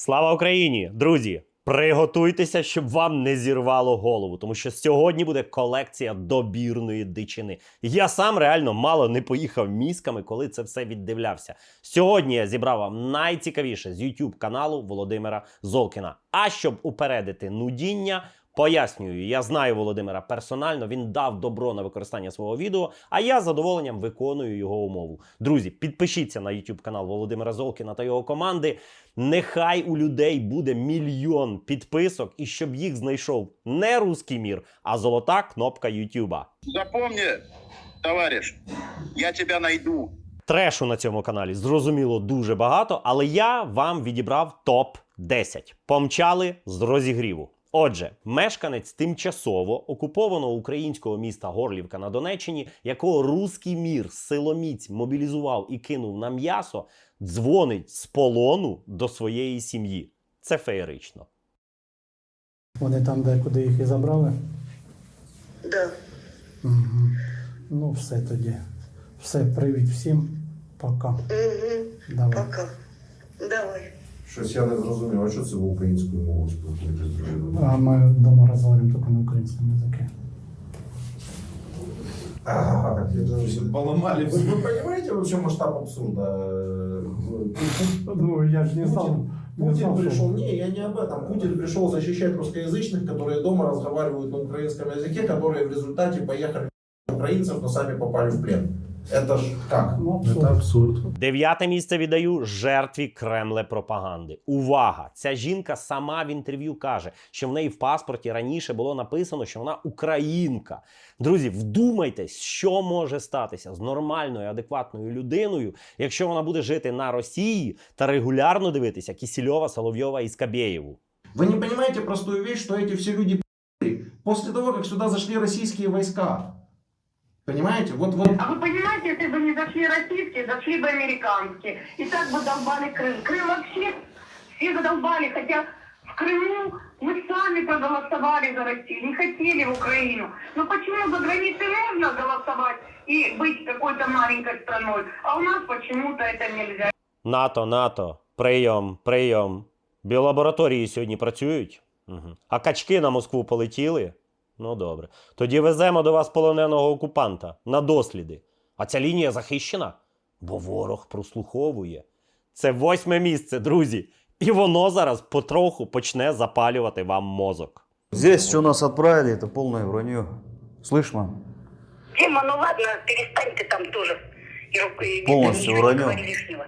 Слава Україні! Друзі! Приготуйтеся, щоб вам не зірвало голову, тому що сьогодні буде колекція добірної дичини. Я сам реально мало не поїхав мізками, коли це все віддивлявся. Сьогодні я зібрав вам найцікавіше з YouTube каналу Володимира Золкіна. А щоб упередити нудіння, Пояснюю, я знаю Володимира персонально. Він дав добро на використання свого відео, а я з задоволенням виконую його умову. Друзі, підпишіться на YouTube канал Володимира Золкіна та його команди. Нехай у людей буде мільйон підписок, і щоб їх знайшов не руський мір, а золота кнопка Ютуба. Запомни, товарищ, я тебя найду. Трешу на цьому каналі зрозуміло дуже багато, але я вам відібрав топ 10. Помчали з розігріву. Отже, мешканець тимчасово окупованого українського міста Горлівка на Донеччині, якого руський мір силоміць мобілізував і кинув на м'ясо, дзвонить з полону до своєї сім'ї. Це феєрично. Вони там, де куди їх і забрали. Да. Угу. Ну, все тоді. Все, привіт всім. Пока. Угу. Давай. Пока. Давай. Щось я не зрозумів, а що це ви українською мовою спілкуєтесь з дружиною? А ми вдома розговоримо тільки на українському язикі. Ага, я даже все поломали. Вы, вы понимаете вообще масштаб абсурда? Ну, я ж не знав. Не Путин знав, що- пришел, не, я не об этом. Путин пришел защищать русскоязычных, которые дома разговаривают на украинском языке, которые в результате поехали в украинцев, но сами попали в плен. Это ж как? Ну, абсурд. абсурд. Дев'яте місце віддаю жертві Кремле пропаганди. Увага! Ця жінка сама в інтерв'ю каже, що в неї в паспорті раніше було написано, що вона українка. Друзі, вдумайтесь, що може статися з нормальною, адекватною людиною, якщо вона буде жити на Росії та регулярно дивитися Кісільова, Соловйова і Скабєєву. Вы не понимаете простую вещь, что эти все люди пи***ли после того, как сюда зашли российские войска. Понимаете? Вот, вот А вы понимаете, если бы не зашли российские, зашли бы американские. И так бы долбали Крым. Крым вообще все задолбали, хотя в Крыму мы сами проголосовали за Россию, не хотели в Украину. Но почему за границей можно голосовать и быть какой-то маленькой страной, а у нас почему-то это нельзя? НАТО, НАТО, прийом, прийом. Біолабораторії сьогодні працюють. Угу. А качки на Москву полетіли. Ну добре. Тоді веземо до вас полоненого окупанта на досліди. А ця лінія захищена, бо ворог прослуховує. Це восьме місце, друзі. І воно зараз потроху почне запалювати вам мозок. Здесь что нас отправили, это полное вранье. Слышь, мам? Дима, ну ладно, перестань ты там тоже. И, ру- и Полностью ничего не уронил. говори лишнего.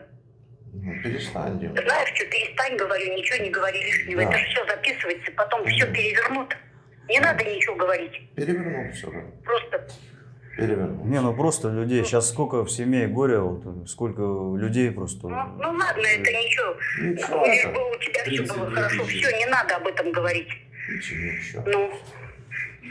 Ну, перестань делать. Знаешь что, перестань, говорю, ничего не говори лишнего. Да. Это все записывается, потом все перевернут. Не надо ничего говорить. Перевернул все, да. Просто Перевернул. Не, ну просто людей. Сейчас сколько в семье горя, вот, сколько людей просто. Ну, ну ладно, это ничего. Ничего, Лишь это бы у тебя все было 32 хорошо. Все, не надо об этом говорить. Ничего, ничего. Ну,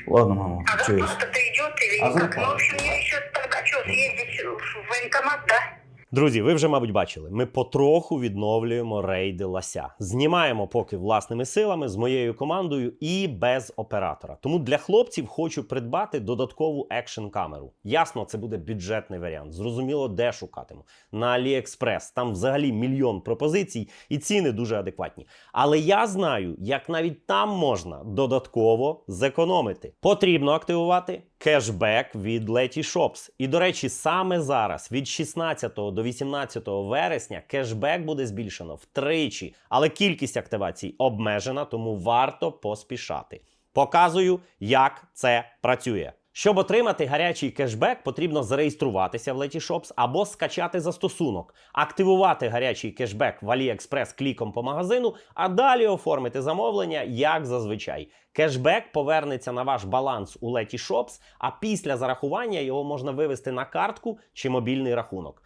Ладно, мама, а что есть? зарплата-то идет или А как? зарплата? Ну, в общем, мне еще тогда что, съездить в военкомат, да? Друзі, ви вже, мабуть, бачили, ми потроху відновлюємо рейди лася. Знімаємо поки власними силами з моєю командою і без оператора. Тому для хлопців хочу придбати додаткову екшн камеру. Ясно, це буде бюджетний варіант. Зрозуміло, де шукатиму. На AliExpress. Там взагалі мільйон пропозицій і ціни дуже адекватні. Але я знаю, як навіть там можна додатково зекономити. Потрібно активувати кешбек від Letyshops. І до речі, саме зараз, від 16 до 18 вересня, кешбек буде збільшено втричі, але кількість активацій обмежена, тому варто поспішати. Показую, як це працює. Щоб отримати гарячий кешбек, потрібно зареєструватися в Letyshops або скачати застосунок, активувати гарячий кешбек в AliExpress кліком по магазину, а далі оформити замовлення, як зазвичай. Кешбек повернеться на ваш баланс у Letyshops, а після зарахування його можна вивести на картку чи мобільний рахунок.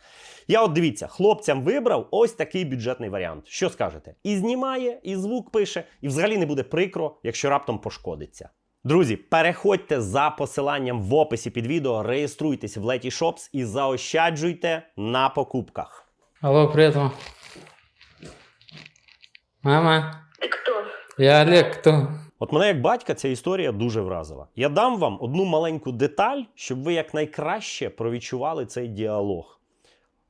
Я от дивіться, хлопцям вибрав ось такий бюджетний варіант. Що скажете? І знімає, і звук пише, і взагалі не буде прикро, якщо раптом пошкодиться. Друзі, переходьте за посиланням в описі під відео, реєструйтесь в Letyshops і заощаджуйте на покупках. Алло, привет, мам. Мама, Ты кто? я Олег, кто? От мене як батька ця історія дуже вразила. Я дам вам одну маленьку деталь, щоб ви якнайкраще провідчували цей діалог.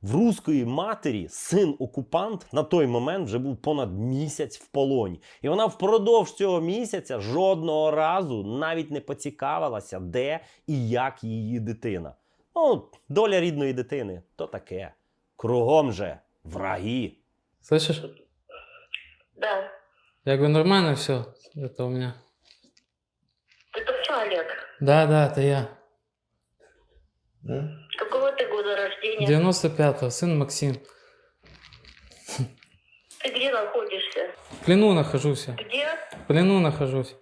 В руської матері син окупант на той момент вже був понад місяць в полоні. І вона впродовж цього місяця жодного разу навіть не поцікавилася, де і як її дитина. Ну, доля рідної дитини то таке. Кругом же враги. Слышишь? Да. Я говорю, нормально все. Это у меня. Ты точно Олег? Да, да, это я. Какого ты года Рождения? 95-го, сын Максим. Ты где находишься? В плену нахожусь. я. Где? В плену нахожусь.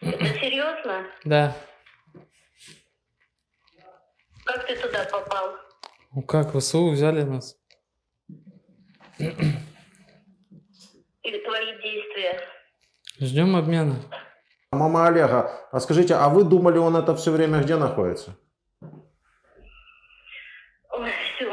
Это серьезно? Да. Как ты туда попал? Ну как, ВСУ взяли нас? Или твои действия? Ждем обмена. Мама Олега, а скажите, а вы думали, он это все время где находится? Ой, все.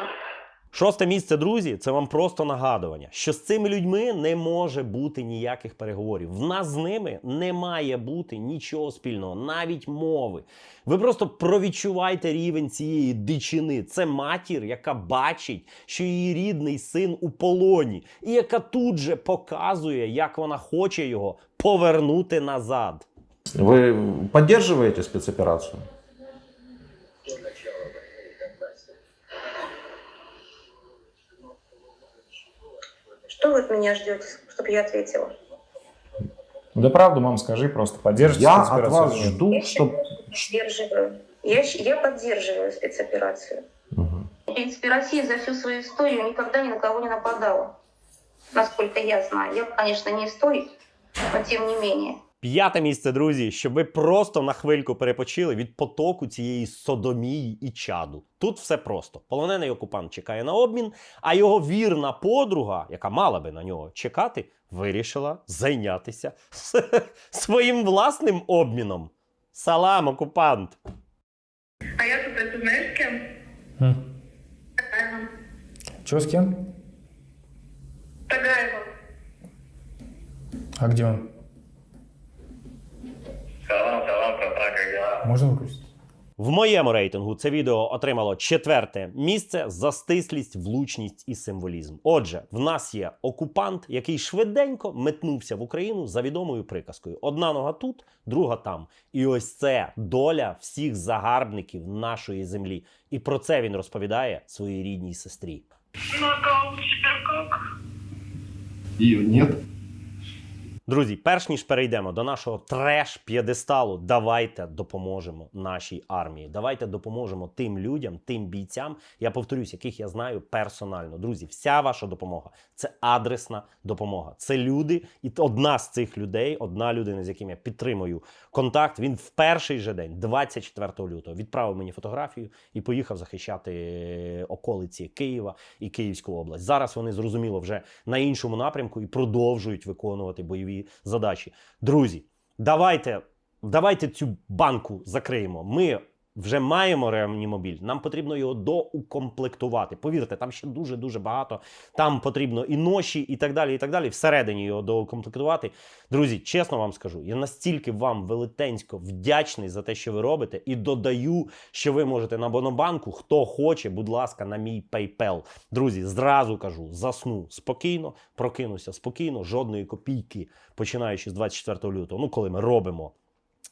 Шосте місце, друзі, це вам просто нагадування, що з цими людьми не може бути ніяких переговорів. В нас з ними не має бути нічого спільного, навіть мови. Ви просто провідчувайте рівень цієї дичини. Це матір, яка бачить, що її рідний син у полоні, і яка тут же показує, як вона хоче його повернути назад. Вы поддерживаете спецоперацию? Что вы от меня ждете, чтобы я ответила? Да правду, мам, скажи просто. Поддержите Я от вас жду, Я что... Поддерживаю. Я, я поддерживаю спецоперацию. В принципе, Россия за всю свою историю никогда ни на кого не нападала. Насколько я знаю. Я, конечно, не историк, но тем не менее. П'яте місце, друзі, щоб ви просто на хвильку перепочили від потоку цієї содомії і чаду. Тут все просто. Полонений окупант чекає на обмін, а його вірна подруга, яка мала би на нього чекати, вирішила зайнятися своїм власним обміном. Салам, окупант! А я тут, это знаешь, с кем? М. Тагаевым. Чё, с кем? Тагаевым. А где он? Как дела? В моєму рейтингу це відео отримало четверте місце за стислість, влучність і символізм. Отже, в нас є окупант, який швиденько метнувся в Україну за відомою приказкою: одна нога тут, друга там. І ось це доля всіх загарбників нашої землі. І про це він розповідає своїй рідній сестрі. А у тебя как? Нет. Друзі, перш ніж перейдемо до нашого треш п'єдесталу, давайте допоможемо нашій армії. Давайте допоможемо тим людям, тим бійцям. Я повторюсь, яких я знаю персонально. Друзі, вся ваша допомога це адресна допомога. Це люди, і одна з цих людей, одна людина, з яким я підтримую контакт. Він в перший же день, 24 лютого, відправив мені фотографію і поїхав захищати околиці Києва і Київську область. Зараз вони зрозуміло вже на іншому напрямку і продовжують виконувати бойові задачі. Друзі, давайте, давайте цю банку закриємо. Ми вже маємо реанімобіль, нам потрібно його доукомплектувати. Повірте, там ще дуже дуже багато. Там потрібно і ноші, і так далі. І так далі. Всередині його доукомплектувати. Друзі, чесно вам скажу, я настільки вам велетенсько вдячний за те, що ви робите, і додаю, що ви можете на Монобанку. Хто хоче, будь ласка, на мій PayPal. Друзі, зразу кажу: засну спокійно, прокинуся спокійно, жодної копійки, починаючи з 24 лютого. Ну, коли ми робимо.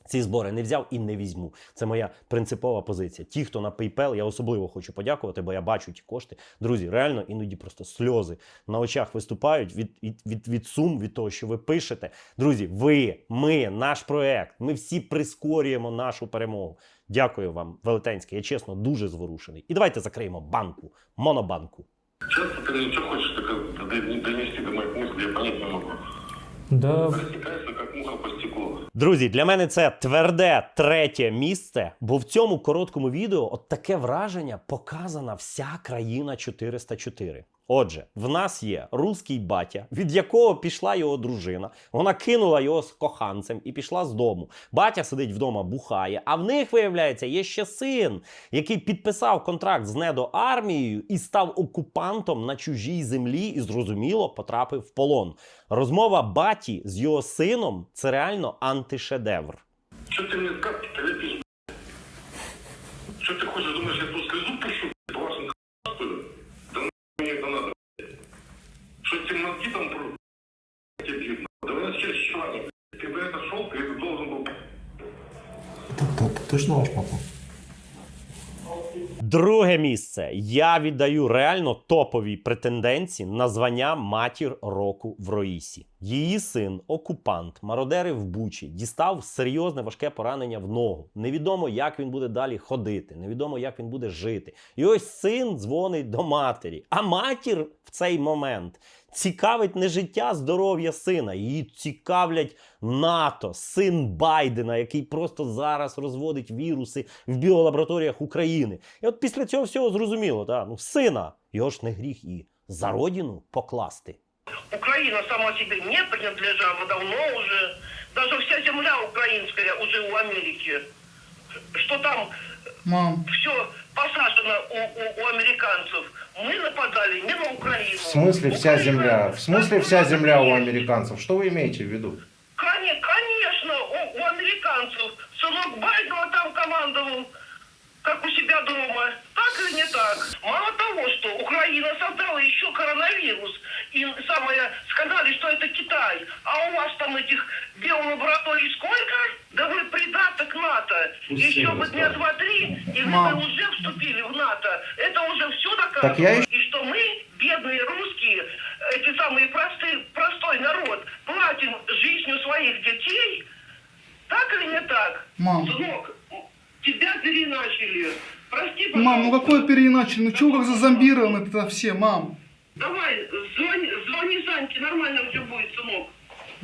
Ці збори не взяв і не візьму. Це моя принципова позиція. Ті, хто на PayPal, я особливо хочу подякувати, бо я бачу ті кошти. Друзі, реально іноді просто сльози на очах виступають від, від, від, від сум, від того, що ви пишете. Друзі, ви, ми, наш проект, ми всі прискорюємо нашу перемогу. Дякую вам, велетенське. Я чесно дуже зворушений. І давайте закриємо банку, монобанку. Часто ты что хочешь так донести до моих мыслей, я понять не могу. Да, как муха. Друзі, для мене це тверде третє місце, бо в цьому короткому відео от таке враження показана вся країна 404. Отже, в нас є руський батя, від якого пішла його дружина. Вона кинула його з коханцем і пішла з дому. Батя сидить вдома, бухає. А в них, виявляється, є ще син, який підписав контракт з недоармією і став окупантом на чужій землі, і зрозуміло потрапив в полон. Розмова баті з його сином це реально антишедевр. Что ты мне как ты лепишь, Что ты хочешь, думаешь, я там про... Дебил. Да вы нас через человек. Ты бы это шел, ты это должен был... Это кто? Точно ваш папа? Друге місце. Я віддаю реально топовій претенденції на звання матір року в Роїсі. Її син, окупант, мародерив в Бучі, дістав серйозне важке поранення в ногу. Невідомо, як він буде далі ходити, невідомо, як він буде жити. І ось син дзвонить до матері. А матір в цей момент цікавить не життя, здоров'я сина. Її цікавлять НАТО, син Байдена, який просто зараз розводить віруси в біолабораторіях України. І от після цього всього зрозуміло, та, ну, сина, його ж не гріх і за родину покласти. Украина сама себе не принадлежала давно уже. Даже вся земля украинская уже у Америки. Что там Мам, все посажено у, у- у американцев. Мы нападали не на Украину. В смысле вся Украина земля? В смысле вся земля у американцев? Что вы имеете в виду? Коне- Конечно, у, у американцев. Сынок Байдена там командовал, как у себя дома. Так или не так? Мало того, что Украина создала еще коронавирус, и самое сказали, что это Китай, а у вас там этих биолабораторий сколько? Да вы НАТО. Еще бы дня два-три, и вы Мам. бы уже вступили в НАТО. Это уже все доказывает. Так я И что мы, бедные русские, эти самые простые, простой народ, платим жизнью своих детей, так или не так? Мам. Сынок, тебя переначали. Прости, пожалуйста. мам, ну какое переиначили? Ну чего как зазомбированы это все, мам?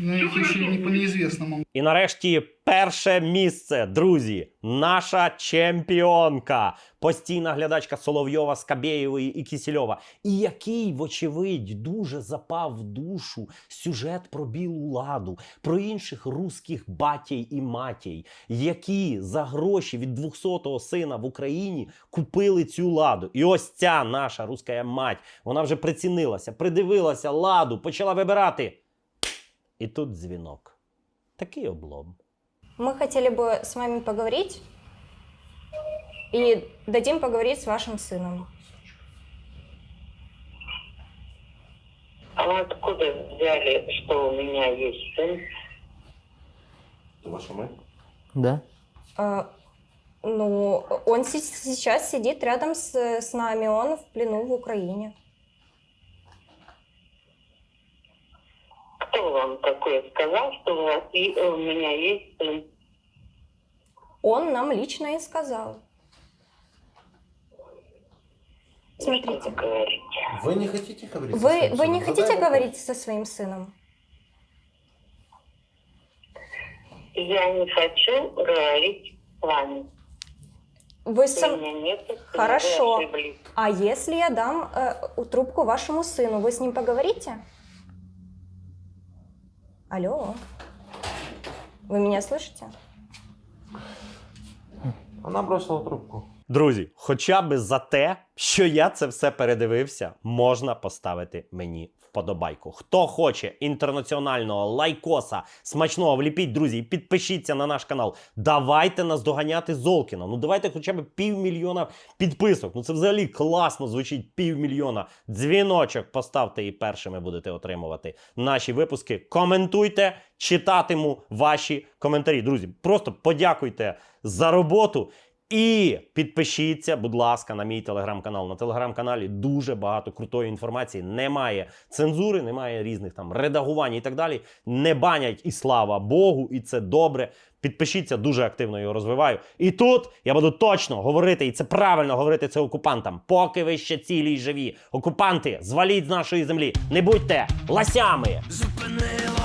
Еще хорошо не по мам. І нарешті перше місце, друзі, наша чемпіонка, постійна глядачка Соловйова, Скабєєвої і Кісільова, і який, вочевидь, дуже запав в душу сюжет про білу ладу, про інших русських батій і матій, які за гроші від 200-го сина в Україні купили цю ладу. І ось ця наша руська мать, вона вже прицінилася, придивилася ладу, почала вибирати. І тут дзвінок. Такий облом. Мы хотели бы с вами поговорить и дадим поговорить с вашим сыном. А откуда взяли, что у меня есть сын? Ваша мать? Да. А, ну, он сейчас сидит рядом с, с нами, он в плену в Украине. Кто вам такое сказал, что у, вас и- у меня есть сын? Он нам лично и сказал. Смотрите? Вы не хотите говорить? со вы, своим вы не сыном? хотите Задай вопрос. говорить со своим сыном? Я не хочу говорить с вами. Вы сам... меня нет Хорошо. вы. А если я дам э, трубку вашему сыну, вы с ним поговорите? Алло. Вы меня слышите? Вона бросила трубку. Друзі, хоча би за те, що я це все передивився, можна поставити мені вподобайку. Хто хоче інтернаціонального лайкоса, смачного, вліпіть, друзі, і підпишіться на наш канал. Давайте наздоганяти Золкіна. Ну давайте хоча б півмільйона підписок. Ну це взагалі класно звучить півмільйона. Дзвіночок поставте і першими будете отримувати наші випуски. Коментуйте, читатиму ваші коментарі. Друзі, просто подякуйте за роботу. І підпишіться, будь ласка, на мій телеграм-канал. На телеграм-каналі дуже багато крутої інформації. Немає цензури, немає різних там редагувань і так далі. Не банять і слава Богу, і це добре. Підпишіться, дуже активно його розвиваю. І тут я буду точно говорити, і це правильно говорити це окупантам. Поки ви ще цілі й живі. Окупанти, зваліть з нашої землі. Не будьте ласями. Зупини